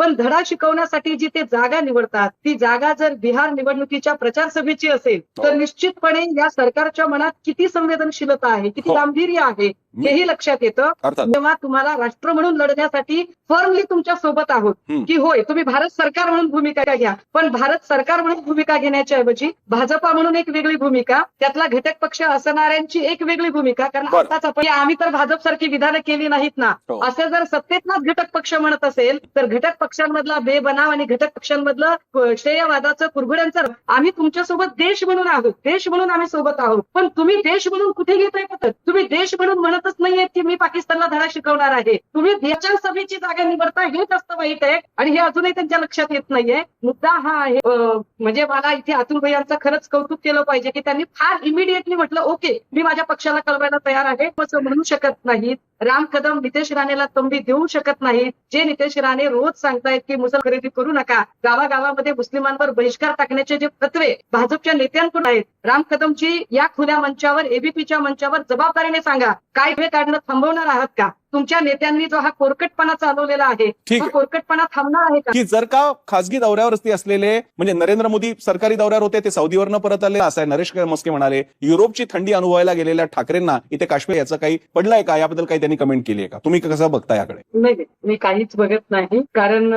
पण धडा शिकवण्यासाठी जी ते जागा निवडतात ती जागा जर बिहार निवडणुकीच्या प्रचार सभेची असेल तर हो. निश्चितपणे या सरकारच्या मनात किती संवेदनशीलता आहे किती हो. गांभीर्य आहे हेही लक्षात येतं तेव्हा तुम्हाला राष्ट्र म्हणून लढण्यासाठी फर्मली तुमच्यासोबत आहोत. की होय तुम्ही भारत सरकार म्हणून भूमिका घ्या पण भारत सरकार म्हणून भूमिका घेण्याच्या ऐवजी भाजपा म्हणून एक वेगळी भूमिका त्यातला घटक पक्ष असणाऱ्यांची एक वेगळी भूमिका कारण. आताच आपण आम्ही तर भाजप सारखी विधानं केली नाहीत ना हो. असं जर सत्तेतलाच घटक पक्ष म्हणत असेल तर घटक पक्षांमधला बेबनाव आणि घटक पक्षांमधलं श्रेयवादाचं कुरघुड्यांचं आम्ही तुमच्यासोबत देश म्हणून आहोत. देश म्हणून आम्ही सोबत आहोत. पण तुम्ही देश म्हणून कुठे घेताय पद्धत तुम्ही देश म्हणून म्हणतच नाहीये की मी पाकिस्तानला धडा शिकवणार आहे. तुम्ही देशाच्या सभेची जागा निवडता हे जास्त वाईट आहे. आणि हे अजूनही त्यांच्या लक्षात येत नाहीये. मुद्दा हा आहे म्हणजे मला इथे अतुल भैयांचं खरंच कौतुक केलं पाहिजे की त्यांनी फार इमिडिएटली म्हटलं ओके मी माझ्या पक्षाला कळवायला तयार आहे असं म्हणू शकत नाहीत. राम कदम नितेश राणेला तंबी देऊ शकत नाहीत. जे नितेश राणे रोज सांग सांगतायत की मुसल खरेदी करू नका. गावागावामध्ये मुस्लिमांवर बहिष्कार टाकण्याचे जे तत्वे भाजपच्या नेत्यांकडून आहेत. राम कदमची या खुल्या मंचावर एबीपीच्या मंचावर जबाबदारीने सांगा काय हे काढणं थांबवणार आहात का? तुमच्या नेत्यांनी जो हा कोरकटपणा चालवलेला आहे हा. कोरकटपणा थांबणार आहे का की जर का खासगी दौऱ्यावरती असलेले म्हणजे नरेंद्र मोदी सरकारी दौऱ्यावर होते ते सौदीवरनं परत आले असं नरेश मस्के म्हणाले युरोपची थंडी अनुभवायला गेलेल्या ठाकरेंना इथे काश्मीर याचं काही पडलंय का याबद्दल काही त्यांनी कमेंट केली आहे का तुम्ही कसं बघता याकडे नाही मी काहीच बघत नाही कारण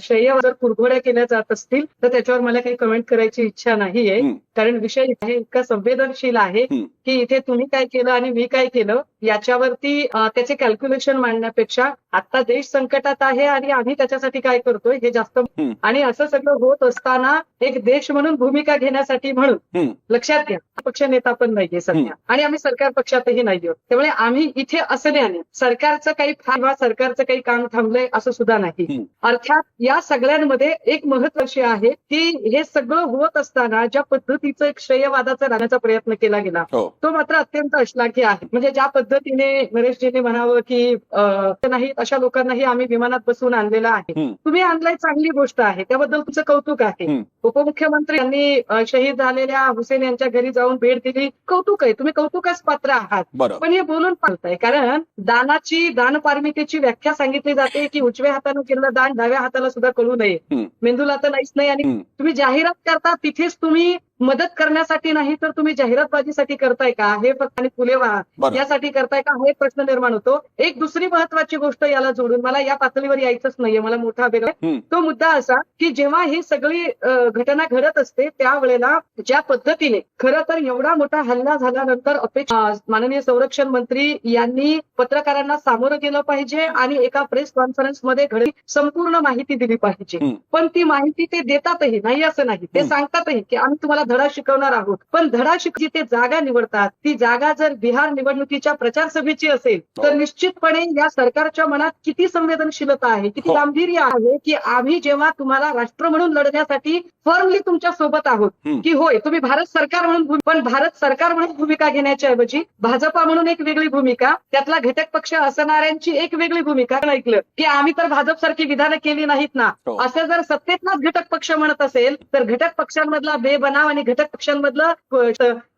श्रेय जर कुरघोड्या केल्या जात असतील तर त्याच्यावर मला काही कमेंट करायची इच्छा नाहीये. कारण विषय इतका संवेदनशील आहे. की इथे तुम्ही काय केलं आणि मी काय केलं याच्यावरती त्याचे कॅल्क्युलेशन मांडण्यापेक्षा आता देश संकटात आहे आणि आम्ही त्याच्यासाठी काय करतोय हे जास्त. आणि असं सगळं होत असताना एक देश म्हणून भूमिका घेण्यासाठी म्हणून. लक्षात घ्या पक्ष नेता पण नाहीये सध्या. आणि आम्ही सरकार पक्षातही नाही आहोत त्यामुळे आम्ही इथे असल्याने सरकारचं काही किंवा सरकारचं काही काम थांबलंय असं सुद्धा नाही. अर्थात या सगळ्यांमध्ये एक महत्वाची आहे की हे सगळं होत असताना ज्या पद्धतीचं एक श्रेयवादाचा राहण्याचा प्रयत्न केला गेला हो. तो मात्र अत्यंत अश्लाघ्य आहे. म्हणजे ज्या पद्धतीने नरेशजींनी म्हणावं की नाही अशा लोकांनाही आम्ही विमानात बसवून आणलेलं आहे. तुम्ही आणलाय चांगली गोष्ट आहे. त्याबद्दल तुमचं कौतुक आहे. उपमुख्यमंत्री यांनी अं, शहीद झालेल्या हुसेन यांच्या घरी जाऊन भेट दिली. कौतुक आहे. तुम्ही कौतुकास पात्र आहात. पण हे बोलून पाहताय कारण दानाची दान पारमितेची व्याख्या सांगितली जाते की उजव्या हातानं केलेलं दान डाव्या हाताला सुद्धा कळू नये. मेंदूला तर नाहीच नाही. आणि. तुम्ही जाहिरात करता तिथेच तुम्ही मदत करण्यासाठी नाही तर तुम्ही जाहिरातबाजीसाठी करताय का हे फक्त आणि फुले वाहा यासाठी करताय का हा एक प्रश्न निर्माण होतो एक दुसरी महत्वाची गोष्ट याला जोडून मला या पातळीवर यायचंच नाहीये मला मोठा. हम्म. तो मुद्दा असा की जेव्हा ही सगळी घटना घडत असते त्यावेळेला ज्या पद्धतीने खरं तर एवढा मोठा हल्ला झाल्यानंतर अपेक्षा माननीय संरक्षण मंत्री यांनी पत्रकारांना सामोरं गेलं पाहिजे आणि एका प्रेस कॉन्फरन्समध्ये घडली संपूर्ण माहिती दिली पाहिजे. पण ती माहिती ते देतातही नाही असं नाही ते. सांगतातही की आम्ही तुम्हाला धडा शिकवणार आहोत पण धडा शिक ते जागा निवडतात ती जागा जर बिहार निवडणुकीच्या प्रचार सभेची असेल तर हो. निश्चितपणे या सरकारच्या मनात किती संवेदनशीलता आहे किती हो. गांभीर्य आहे की आम्ही जेव्हा तुम्हाला राष्ट्र म्हणून लढण्यासाठी फर्मली तुमच्यासोबत आहोत. की होय तुम्ही भारत सरकार म्हणून पण भारत सरकार म्हणून भूमिका घेण्याच्या ऐवजी भाजपा म्हणून एक वेगळी भूमिका त्यातला घटक पक्ष असणाऱ्यांची एक वेगळी भूमिका ऐकलं की आम्ही तर भाजप सारखी विधानं केली नाहीत ना हो. असं जर सत्तेतलाच घटक पक्ष म्हणत असेल तर घटक पक्षांमधला बेबनाव आणि घटक पक्षांमधलं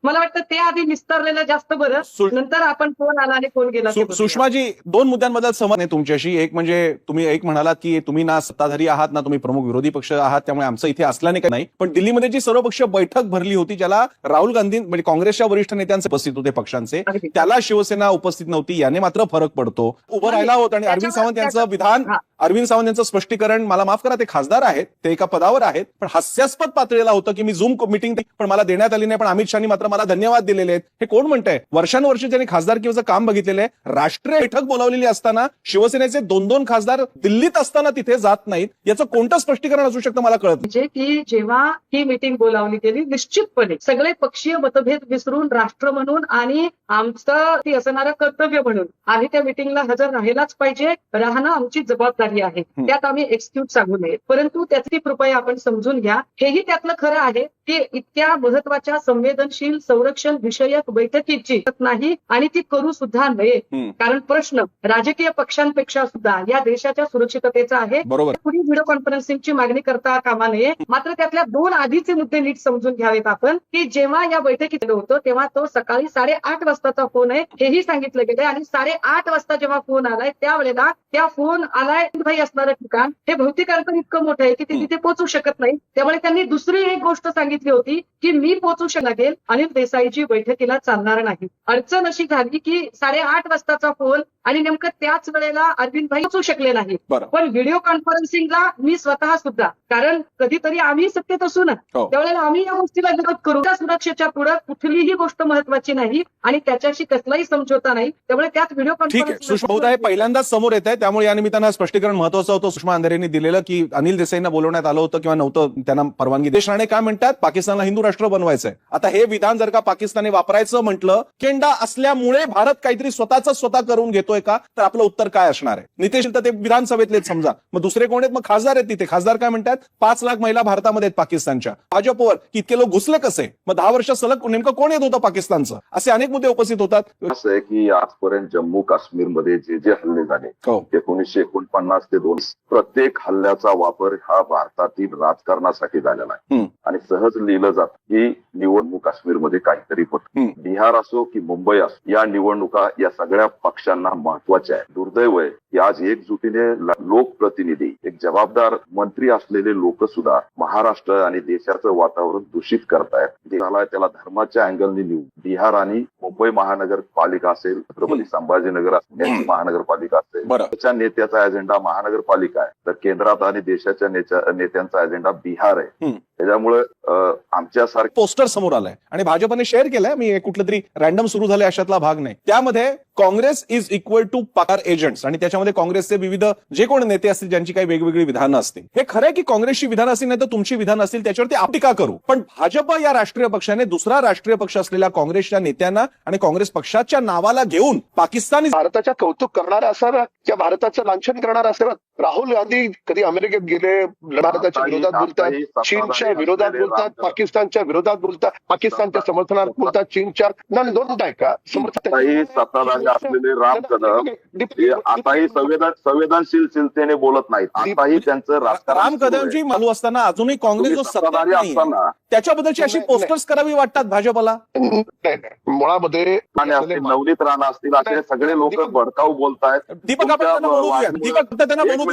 मला वाटतं ते आधी निस्तरलेलं जास्त बरं नंतर आपण फोन आला आणि फोन गेला. सुषमाजी दोन मुद्द्यांबद्दल सहमत आहे तुमच्याशी एक म्हणजे तुम्ही एक म्हणालात की तुम्ही ना सत्ताधारी आहात ना तुम्ही प्रमुख विरोधी पक्ष आहात त्यामुळे आमचं इथे असल्याने काही नाही पण दिल्लीमध्ये जी सर्वपक्षीय बैठक भरली होती ज्याला राहुल गांधी म्हणजे काँग्रेसच्या वरिष्ठ नेत्यांचे उपस्थित होते पक्षांचे. त्याला शिवसेना उपस्थित नव्हती याने मात्र फरक पडतो उभं राहिला होता आणि अरविंद सावंत यांचं विधान. अरविंद सावंत यांचं स्पष्टीकरण मला माफ करा ते खासदार आहेत ते एका पदावर आहेत पण हास्यास्पद पातळीला होतं की मी झूम मिटिंग पण मला देण्यात आली नाही पण अमित शहानी मात्र मला धन्यवाद दिलेले आहेत. हे कोण म्हणतंय? वर्षानुवर्ष त्यांनी खासदारकीचं काम बघितलेलं आहे राष्ट्रीय बैठक बोलावलेली असताना शिवसेनेचे दोन दोन खासदार दिल्लीत असताना तिथे जात नाहीत. याचं कोणतं स्पष्टीकरण असू शकतं मला कळत. म्हणजे की जेव्हा ही मीटिंग बोलावली गेली निश्चितपणे सगळे पक्षीय मतभेद विसरून राष्ट्र म्हणून आणि आमचं ती असणारं कर्तव्य म्हणून आम्ही त्या मिटिंगला हजर राहायलाच पाहिजे. राहणं आमची जबाबदारी आहे. त्यात आम्ही एक्सक्यूज सांगू नये. परंतु त्याची कृपया आपण समजून घ्या. हेही त्यातलं खरं आहे की इतक्या महत्त्वाच्या संवेदनशील संरक्षण विषयक बैठकीची नाही आणि ती करू सुद्धा नये. कारण प्रश्न राजकीय पक्षांपेक्षा सुद्धा या देशाच्या सुरक्षिततेचा आहे. बरोबर. कुणी व्हिडिओ कॉन्फरन्सिंगची मागणी करता कामा नये. मात्र त्यातल्या दोन आधीचे मुद्दे नीट समजून घ्यावेत आपण की जेव्हा या बैठकीत होतो तेव्हा तो सकाळी साडेआठ वाजताचा फोन आहे हेही सांगितलं गेलंय. आणि साडेआठ वाजता जेव्हा फोन आलाय त्यावेळेला त्या फोन आलाय भाई असणारं ठिकाण. हे भौतिक अंतर इतकं मोठं आहे की ते तिथे पोहोचू शकत नाही. त्यामुळे त्यांनी दुसरी एक गोष्ट सांगितली होती की मी पोहोचू शकत लागेल अनिल देसाईची बैठकीला चालणार नाही. अडचण अशी झाली की साडेआठ वाजताचा फोन आणि नेमकं त्याच वेळेला अरविंद भाई पोहोचू शकले नाही पण व्हिडिओ कॉन्फरन्सिंगला मी स्वतः सुद्धा कारण कधीतरी आम्ही सत्तेत असू ना हो. त्यावेळेला आम्ही या गोष्टीला विरोध करू. त्या सुरक्षेच्या पुढे कुठलीही गोष्ट महत्वाची नाही आणि त्याच्याशी कसलाही समझोता नाही. त्यामुळे त्यात व्हिडिओ ठीक आहे. सुषमा हे पहिल्यांदाच समोर येत आहे त्यामुळे या निमित्तानं स्पष्टीकरण महत्वाचं होतं. सुषमा अंधारेंनी दिलेलं की अनिल देसाईंना बोलवण्यात आलं होतं किंवा नव्हतं त्यांना परवानगी देश राणे काय म्हणतात? पाकिस्तानला हिंदू राष्ट्र बनवायचंय. आता हे विधान जर का पाकिस्तानने वापरायचं म्हटलं केंडा असल्यामुळे भारत काहीतरी स्वतःच स्वतः करून घेतोय का? तर आपलं उत्तर काय असणार आहे? नितेश तर ते विधानसभेतलेच समजा. मग दुसरे कोण आहेत? मग खासदार आहेत तिथे. खासदार काय म्हणतात? पाच लाख महिला भारतामध्ये आहेत पाकिस्तानच्या. भाजपवर की इतके लोक घुसले कसे? मग दहा वर्ष सलग नेमकं कोण येत होतं पाकिस्तानचं? असे अनेक मुद्दे उपस्थित होतात. असं आहे की आजपर्यंत जम्मू काश्मीरमध्ये जे जे हल्ले झाले हो. एकोणीसशे एकोणपन्नास ते दोन प्रत्येक हल्ल्याचा वापर हा भारतातील राजकारणासाठी झालेला आहे. आणि सहज लिहिलं जात. की निवडणूक काश्मीरमध्ये काहीतरी होत. बिहार असो की मुंबई असो या निवडणुका या सगळ्या पक्षांना महत्त्वाच्या आहे दुर्दैव आहे की आज एकजुटीने लोकप्रतिनिधी एक जबाबदार मंत्री असलेले लोक सुद्धा महाराष्ट्र आणि देशाचं वातावरण दूषित करतायत. देशाला त्याला धर्माच्या अँगलने निवड बिहार आणि मुंबई महानगरपालिका असेल छत्रपती संभाजीनगर असेल महानगरपालिका असेल त्याच्या नेत्याचा अजेंडा महानगरपालिका आहे. तर केंद्रात आणि देशाच्या नेत्या- नेत्यांचा अजेंडा बिहार आहे. हम्म. त्याच्यामुळे आमच्यासारखे पोस्टर समोर आलाय. आणि भाजपने शेअर केलंय. मी कुठलं तरी रॅन्डम सुरू झालंय अशातला भाग नाही. त्यामध्ये काँग्रेस इज इक्वल टू पगार एजंट्स आणि त्याच्यामध्ये काँग्रेसचे विविध जे कोण नेते असतील ज्यांची काही वेगवेगळी विधानं असतील. हे खरं आहे की काँग्रेसची विधानं असतील नाही तर तुमची विधानं असतील त्याच्यावरती आपण टीका करू. पण भाजप या राष्ट्रीय पक्षाने दुसरा राष्ट्रीय पक्ष असलेल्या काँग्रेसच्या नेत्यांना आणि काँग्रेस पक्षाच्या नावाला घेऊन पाकिस्तानी भारताच्या कौतुक करणारे असाव्यात? किंवा भारताचं लांछन करणारे असाव्यात? राहुल गांधी कधी अमेरिकेत गेले भारताच्या विरोधात बोलतात चीनच्या विरोधात बोलतात पाकिस्तानच्या विरोधात बोलतात पाकिस्तानच्या समर्थनात बोलतात चीनच्या नाही दोन आहे का? समर्थन सत्ताधारी असलेले राम कदम. हे आताही संवेदन संवेदनशील चिंतेने बोलत नाहीत. आताही त्यांचं राम. कदमजी चालू असताना अजूनही काँग्रेस जो सत्ताधारी असताना त्याच्याबद्दलची अशी नाही, नाही. पोस्टर्स करावी वाटतात भाजपला? नाही नाही. मुळामध्ये नवनीत राणा असतील असे सगळे लोक भडकाऊ बोलतायत. दीपक आपण दीपक फक्त त्यांना बोलू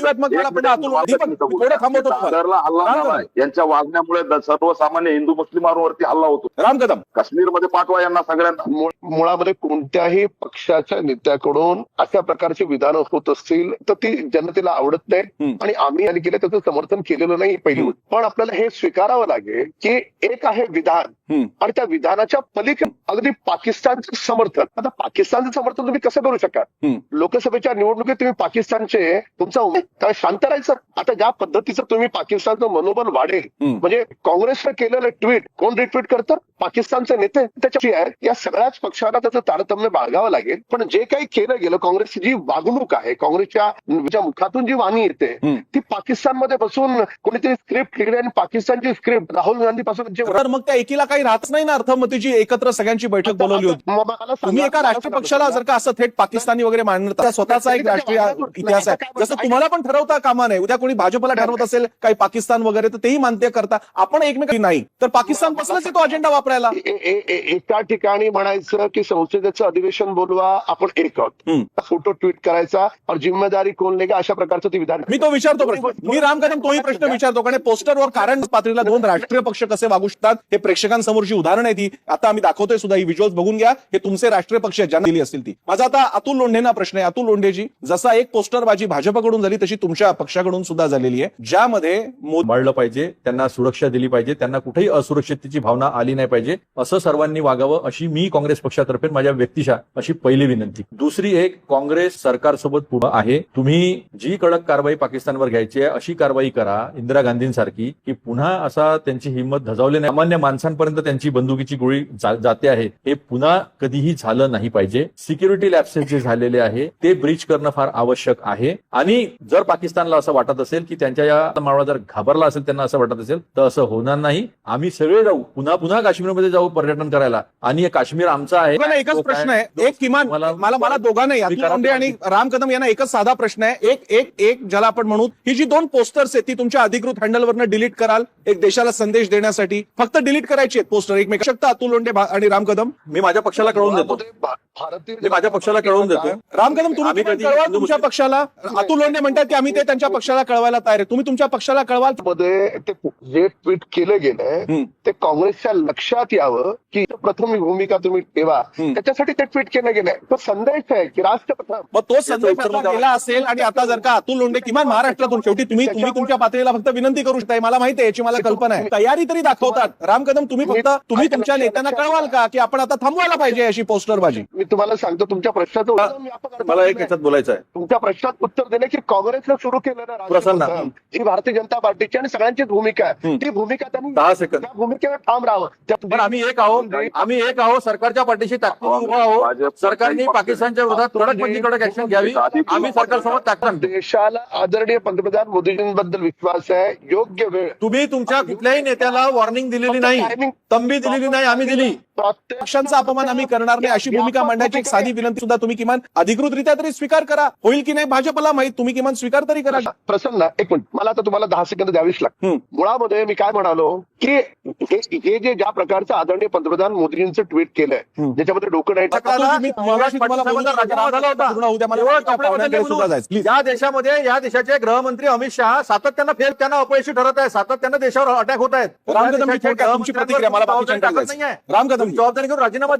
हल्ला. यांच्या वागण्यामुळे सर्वसामान्य हिंदू मुस्लिमांवरती हल्ला होतो. राम कदम. काश्मीरमध्ये पाठवा यांना सगळ्यांना. मुळ- मुळामध्ये कोणत्याही पक्षाच्या नेत्याकडून अशा प्रकारची विधानं होत असतील तर ती जनतेला आवडत. नाही. आणि आम्ही यांनी केलं त्याचं समर्थन केलेलं नाही पहिली. पण आपल्याला हे स्वीकारावं लागेल की एक आहे विधान. आणि त्या विधानाच्या पलीकडे अगदी पाकिस्तानचं समर्थन. आता पाकिस्तानचं समर्थन तुम्ही कसं करू शकाल. लोकसभेच्या निवडणुकीत तुम्ही पाकिस्तानचे तुमचा उमेद त्याला शांत राहायचं आता ज्या पद्धतीचं तुम्ही पाकिस्तानचं मनोबल वाढेल. म्हणजे काँग्रेसनं केलेलं ट्विट कोण रिट्विट करतं पाकिस्तानचे नेते त्याच्याशी आहे या सगळ्याच पक्षांना त्याचं तारतम्य बाळगावं लागेल. पण जे काही केलं गेलं काँग्रेसची जी वागणूक आहे काँग्रेसच्या मुखातून जी वाणी येते. ती पाकिस्तानमध्ये बसून कोणीतरी स्क्रिप्ट लिहिली आणि पाकिस्तानची स्क्रिप्ट राहुल गांधी पासून जे मग त्या एकीला काही राहत नाही ना अर्थमतीची एकत्र सगळ्यांची बैठक बोलवली होती. तुम्ही एका राष्ट्रीय पक्षाला. जर का असं थेट पाकिस्तानी वगैरे मांडता स्वतःचा एक राष्ट्रीय इतिहास आहे. जसं तुम्हाला पण ठरवता कामा नाही उद्या कोणी भाजपला ठरवत असेल काही पाकिस्तान वगैरे तर तेही मान्य करता. आपण एकमेक नाही. तर पाकिस्तान बसलाच तो अजेंडा वापरायला? एका ठिकाणी म्हणायचं की संसदेचं अधिवेशन बोलवा आपण एक आहोत. फोटो ट्विट करायचा और जिम्मेदारी कोण लेगा अशा प्रकारचं ते विधान मी तो विचारतो प्रश्न. मी राम कदम तोही प्रश्न विचारतो कारण पोस्टरवर कारण पातळीला दोन राष्ट्रीय पक्ष कसे वागू शकतात हे प्रेक्षकांसमोरची उदाहरण आहे ती आता आम्ही दाखवतोय सुद्धा ही विज्युअल्स बघून घ्या. हे तुमचे राष्ट्रीय पक्ष ज्यांना दिली असतील ती. माझा आता अतुल लोंढेंना प्रश्न आहे. अतुल लोंढेजी जसा एक पोस्टरबाजी भाजपकडून झाली तशी तुमच्या पक्षाकडून सुद्धा झालेली आहे. ज्यामध्ये मोदी सांभाळलं पाहिजे त्यांना सुरक्षा दिली पाहिजे त्यांना कुठेही असुरक्षिततेची भावना आली नाही पाहिजे. असं सर्वांनी वागावं अशी मी काँग्रेस पक्षातर्फे माझ्या व्यक्तिशा अशी पहिली विनंती. दुसरी एक काँग्रेस सरकारसोबत पुढे आहे. तुम्ही जी कडक कारवाई पाकिस्तानवर घ्यायची आहे अशी कारवाई करा इंदिरा गांधींसारखी की पुन्हा असा त्यांची हिंमत धजावली नाही. सामान्य माणसांपर्यंत त्यांची बंदुकीची गोळी जा- जाते आहे. हे पुन्हा कधीही झालं नाही पाहिजे. सिक्युरिटी लॅप्सेस जे झालेले आहे ते ब्रीच करणं फार आवश्यक आहे. आणि जर पाकिस्तानला असं वाटत असेल की त्यांच्या या मावळा जर घाबरला असेल त्यांना असं वाटत असेल तर असं होणार नाही. आम्ही सगळे जाऊ. पुन्हा पुन्हा काश्मीर काश्मीरमध्ये जाऊ पर्यटन करायला. आणि हे काश्मीर आमचं आहे. एकच प्रश्न आहे. एक किमान मला- मला दोघांनाही आणि राम कदम यांना एकच साधा प्रश्न आहे. एक एक एक ज्याला आपण म्हणू ही जी दोन पोस्टर्स आहेत ती तुमच्या अधिकृत हँडलवरनं डिलीट कराल एक देशाला संदेश देण्यासाठी. फक्त डिलीट करायची आहेत पोस्टर एकमेक शकता अतुल लोंढे आणि राम कदम? मी माझ्या पक्षाला कळवून देतो. माझ्या पक्षाला कळवून देतो. राम कदम तुम्ही तुमच्या पक्षाला. अतुल लोंढे म्हणतात की आम्ही ते त्यांच्या पक्षाला कळवायला तयार आहे. तुम्ही तुमच्या पक्षाला कळवाल? मध्ये ते जे ट्विट केलं गेलंय. ते काँग्रेसच्या लक्षात यावं की प्रथम ही भूमिका तुम्ही ठेवा. त्याच्यासाठी ते ट्विट केलं गेलंय. तो संदेश आहे की राष्ट्रप्रथम. मग तो संदेश. गेला असेल आणि आता जर का अतुल लोंढे किमान महाराष्ट्रातून शेवटी तुम्ही तुम्ही तुमच्या पातळीला फक्त विनंती करू शकताय. मला माहिती आहे याची मला कल्पना आहे. तयारी तरी दाखवतात. राम कदम तुम्ही फक्त तुम्ही तुमच्या नेत्यांना कळवाल का की आपण आता थांबवायला पाहिजे अशी पोस्टरबाजी मी तुम्हाला सांगतो तुमच्या प्रश्नाचं मला एक याच्यात बोलायचं आहे. तुमच्या प्रश्नात उत्तर देणे की काँग्रेसनं सुरू केलेलं प्रसन्न. ही भारतीय जनता पार्टीची आणि सगळ्यांचीच भूमिका आहे. ती भूमिका त्यांनी दहा सेकंद. त्या भूमिकेवर ठाम राहावं. त्या- पण आम्ही एक आहोत. आम्ही एक आहोत सरकारच्या पाठीशी ताकदीने उभा आहोत. सरकारने पाकिस्तानच्या विरोधात कडक म्हणजे कडक ऍक्शन घ्यावी. आम्ही सरकारसोबत ताकद देशाला आदरणीय पंतप्रधान मोदीजींबद्दल विश्वास आहे. योग्य वेळ. तुम्ही तुमच्या कुठल्याही नेत्याला वॉर्निंग दिलेली नाही. तंबी दिलेली नाही. आम्ही दिली. पक्षांचा अपमान आम्ही करणार नाही. अशी भूमिका मांडण्याची एक साधी विनंती सुद्धा तुम्ही किमान अधिकृतरित्या तरी स्वीकार करा. होईल की नाही भाजपला माहीत? तुम्ही किमान स्वीकार तरी करा. प्रसन्न एक मिनिट. मला आता तुम्हाला दहा सेकंद द्यावीच हम्म. मुळामध्ये मी काय म्हणालो? की हे जे ज्या प्रकारचं आदरणीय पंतप्रधान मोदीजींचं ट्विट केलंय. ज्याच्यामध्ये डोकं नाही या देशामध्ये या देशाचे गृहमंत्री अमित शहा सातत्यानं फेल त्यांना अपयशी ठरत आहे सातत्यानं देशावर अटॅक होत आहेत. राम कदम, जबाबदारी घेऊन राजीनामा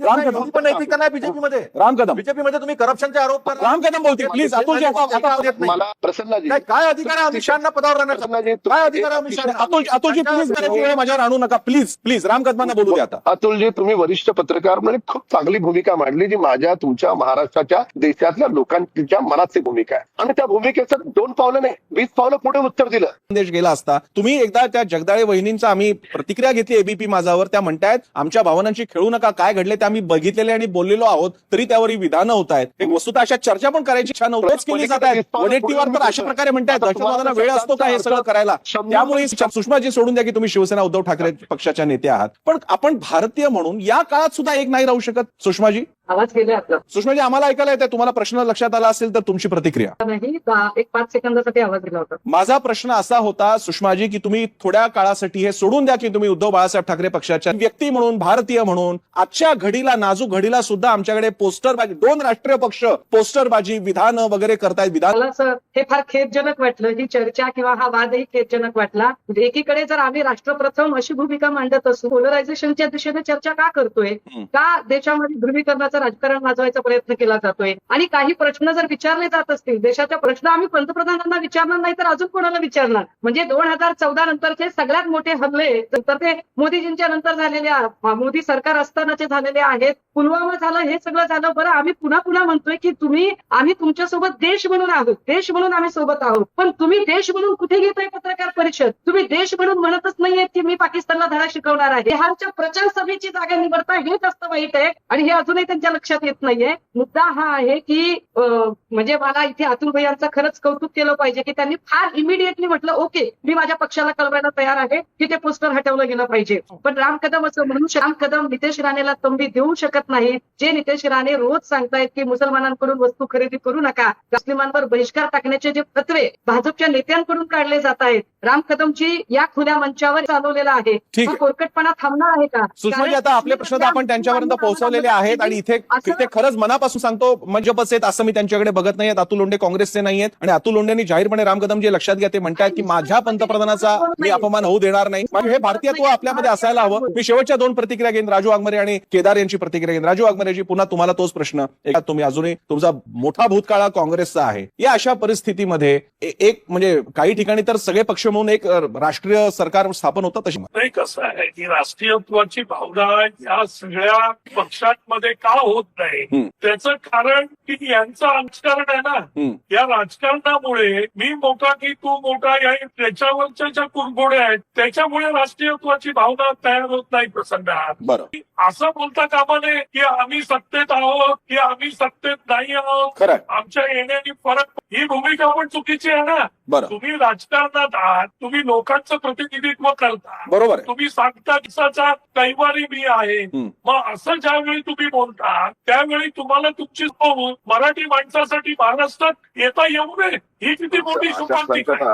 पण नैतिकता नाही. बीजेपी मध्ये राम कदम. बीजेपी मध्ये तुम्ही करप्शनचे आरोप करता. राम कदम बोलते प्लीज अतुलजी आता आता- देत नाही. मला प्रसन्नाजी काय अधिकार आहे अमित शहाना पदावर राहण्याचा? काय अधिकार आहे अमित शहा अतुल अतुलजी प्लीज माझ्यावर आणू नका. प्लीज प्लीज राम कदमांना बोलू द्या आता. अतुलजी तुम्ही वरिष्ठ पत्रकार म्हणजे खूप चांगली भूमिका मांडली जी माझ्या तुमच्या महाराष्ट्राच्या देशातल्या लोकांच्या मनातली भूमिका आहे. आणि त्या भूमिकेचं दोन पावलं नाही वीस पावलं पुढे उत्तर दिलं. संदेश गेला असता. तुम्ही एकदा त्या जगदाळे वहिनींचा आम्ही प्रतिक्रिया घेतली एबीपी माझावर त्या म्हणतायत आमच्या भावनांची खेळू नका काय घडले ते आम्ही बघितलेले आणि बोललेलो आहोत तरी त्यावर ही विधानं होत आहेत. एक वस्तुतः अशा चर्चा पण करायची इच्छा नव्हतीच केली जात आहेत. वडेट्टीवर तर अशा प्रकारे म्हणतायत दहशतवादाला वेळ असतो का हे सगळं करायला? त्यामुळे सुषमाजी सोडून द्या की तुम्ही शिवसेना उद्धव ठाकरे पक्षाच्या नेते आहात. पण आपण भारतीय म्हणून या काळात सुद्धा एक नाही राहू शकत सुषमाजी? आवाज गेले आपला. सुषमाजी आम्हाला ऐकायला येते तुम्हाला प्रश्न लक्षात आला असेल तर तुमची प्रतिक्रिया. नाही एक पाच सेकंदासाठी आवाज दिला होता. माझा प्रश्न असा होता सुषमाजी की तुम्ही थोड्या काळासाठी हे सोडून द्या की तुम्ही उद्धव बाळासाहेब ठाकरे पक्षाच्या व्यक्ती म्हणून भारतीय म्हणून आजच्या घडीला नाजूक घडीला सुद्धा आमच्याकडे पोस्टरबाजी दोन राष्ट्रीय पक्ष पोस्टरबाजी विधानं वगैरे करतायत विधान मला असं हे फार खेदजनक वाटलं ही चर्चा किंवा हा वादही खेदजनक वाटला. एकीकडे जर आम्ही राष्ट्रप्रथम अशी भूमिका मांडत असू पोलरायझेशनच्या दिशेने चर्चा का करतोय. का देशामध्ये ध्रुवीकरणाचं राजकारण माजवायचा प्रयत्न केला जातोय. आणि काही प्रश्न जर विचारले जात असतील देशाच्या प्रश्न आम्ही पंतप्रधानांना विचारणार नाही तर अजून कोणाला विचारणार? म्हणजे दोन हजार चौदा नंतरचे सगळ्यात मोठे हल्ले तर ते मोदीजींच्या नंतर झालेले मोदी सरकार असतानाचे झालेले आहेत. पुलवामा झालं हे सगळं झालं. बरं आम्ही पुन्हा पुन्हा म्हणतोय की तुम्ही आम्ही तुमच्यासोबत देश म्हणून आहोत. देश म्हणून आम्ही सोबत आहोत. पण तुम्ही देश म्हणून कुठे घेतोय पत्रकार परिषद? तुम्ही देश म्हणून म्हणतच नाहीये की मी पाकिस्तानला धडा शिकवणार आहे. बिहारच्या प्रचार सभेची जागा निवडता हे जास्त वाईट आहे. आणि हे अजूनही त्यांच्या लक्षात येत नाहीये. मुद्दा हा आहे की म्हणजे मला इथे अतुल भैयांचं खरंच कौतुक केलं पाहिजे की त्यांनी फार इमिडिएटली म्हटलं ओके मी माझ्या पक्षाला कळवायला तयार आहे. की ते पोस्टर हटवलं गेलं पाहिजे. पण राम कदम असं म्हणू शक- राम कदम नितेश राणेला तंबी देऊ शकत नाही. जे नितेश राणे रोज सांगतायत की मुसलमानांकडून वस्तू खरेदी करू नका मुस्लिमांवर बहिष्कार टाकण्याचे जे फतवे भाजपच्या नेत्यांकडून काढले जात आहेत राम कदमची या खुल्या मंचावर चालवलेला आहे. कोरकटपणा थांबणार आहे का? सुषमाजी आता आपले प्रश्न आपण त्यांच्यापर्यंत पोहोचवलेले आहेत आणि इथे इथे खरंच मनापासून सांगतो मंजपच आहेत असं मी त्यांच्याकडे बघत नाहीयेत अतुल लोंढे काँग्रेसचे नाहीयेत आणि अतुल लोंढेंनी जाहीरपणे राम कदम जे लक्षात घ्या ते म्हणतात की माझ्या पंतप्रधानाचा मी अपमान होऊ देणार नाही. म्हणजे हे भारतीयत्व आपल्यामध्ये असायला हवं. मी शेवटच्या दोन प्रतिक्रिया घेईन राजू वाघमारे आणि केदार यांची प्रतिक्रिया घेईन. राजू वाघमारेजी पुन्हा तुम्हाला तोच प्रश्न. एक तुम्ही अजूनही तुमचा मोठा भूतकाळ हा काँग्रेसचा आहे. या अशा परिस्थितीमध्ये एक म्हणजे काही ठिकाणी तर सगळे पक्ष म्हणून एक राष्ट्रीय सरकार स्थापन होतं तशी. नाही कसं आहे की राष्ट्रीयत्वाची भावना या सगळ्या पक्षांमध्ये का होत नाही. त्याचं कारण की यांचं राजकारण आहे ना. या राजकारणामुळे मी मोठा की तू मोठा या त्याच्यावरच्या ज्या कुरघोड्या आहेत त्याच्यामुळे राष्ट्रीयत्वाची भावना तयार होत नाही प्रसंग बरं असं बोलता कामा नये की आम्ही सत्तेत आहोत की आम्ही सत्तेत नाही आहोत. आमच्या येण्याने फरक ही भूमिका पण चुकीची आहे ना. बरं. तुम्ही राजकारणात आहात तुम्ही लोकांचं प्रतिनिधित्व करता. बरोबर तुम्ही सांगता किसाचा कैवारी मी आहे. मग असं ज्यावेळी तुम्ही बोलता त्यावेळी तुम्हाला तुमची मराठी माणसासाठी महाराष्ट्रात येता येऊ नये. ही किती मोठी संकटात